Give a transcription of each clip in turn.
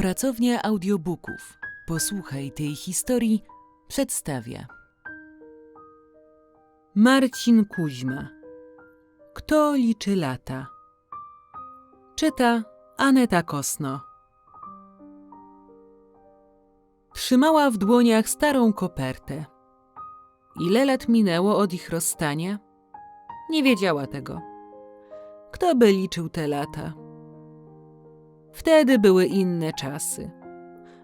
Pracownia audiobooków. Posłuchaj tej historii przedstawia. Marcin Kuźma. Kto liczy lata? Czyta Aneta Kosno. Trzymała w dłoniach starą kopertę. Ile lat minęło od ich rozstania? Nie wiedziała tego. Kto by liczył te lata? Wtedy były inne czasy.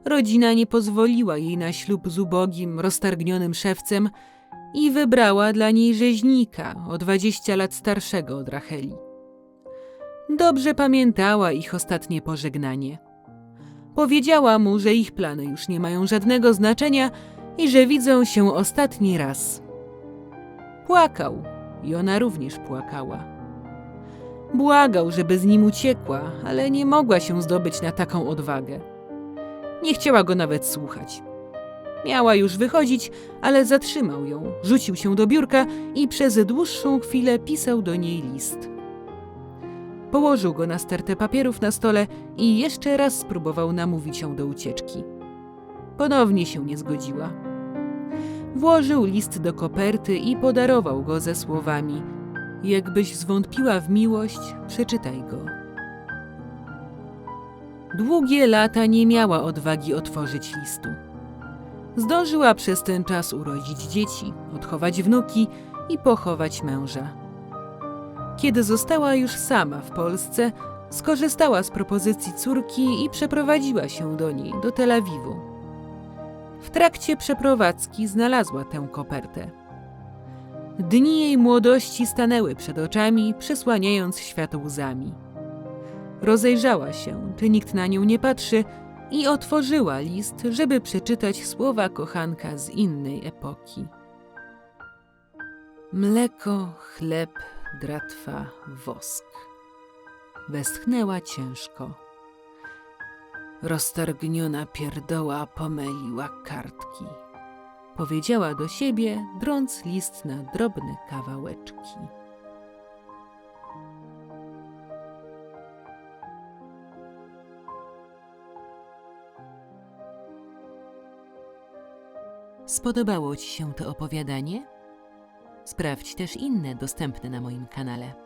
Rodzina nie pozwoliła jej na ślub z ubogim, roztargnionym szewcem i wybrała dla niej rzeźnika o 20 lat starszego od Racheli. Dobrze pamiętała ich ostatnie pożegnanie. Powiedziała mu, że ich plany już nie mają żadnego znaczenia i że widzą się ostatni raz. Płakał i ona również płakała. Błagał, żeby z nim uciekła, ale nie mogła się zdobyć na taką odwagę. Nie chciała go nawet słuchać. Miała już wychodzić, ale zatrzymał ją, rzucił się do biurka i przez dłuższą chwilę pisał do niej list. Położył go na stertę papierów na stole i jeszcze raz spróbował namówić ją do ucieczki. Ponownie się nie zgodziła. Włożył list do koperty i podarował go ze słowami: Jakbyś zwątpiła w miłość, przeczytaj go. Długie lata nie miała odwagi otworzyć listu. Zdążyła przez ten czas urodzić dzieci, odchować wnuki i pochować męża. Kiedy została już sama w Polsce, skorzystała z propozycji córki i przeprowadziła się do niej, do Tel Awiwu. W trakcie przeprowadzki znalazła tę kopertę. Dni jej młodości stanęły przed oczami, przysłaniając świat łzami. Rozejrzała się, czy nikt na nią nie patrzy, i otworzyła list, żeby przeczytać słowa kochanka z innej epoki. Mleko, chleb, dratwa, wosk. Westchnęła ciężko. Roztargniona pierdoła pomyliła kartki. Powiedziała do siebie, drąc list na drobne kawałeczki. Spodobało Ci się to opowiadanie? Sprawdź też inne dostępne na moim kanale.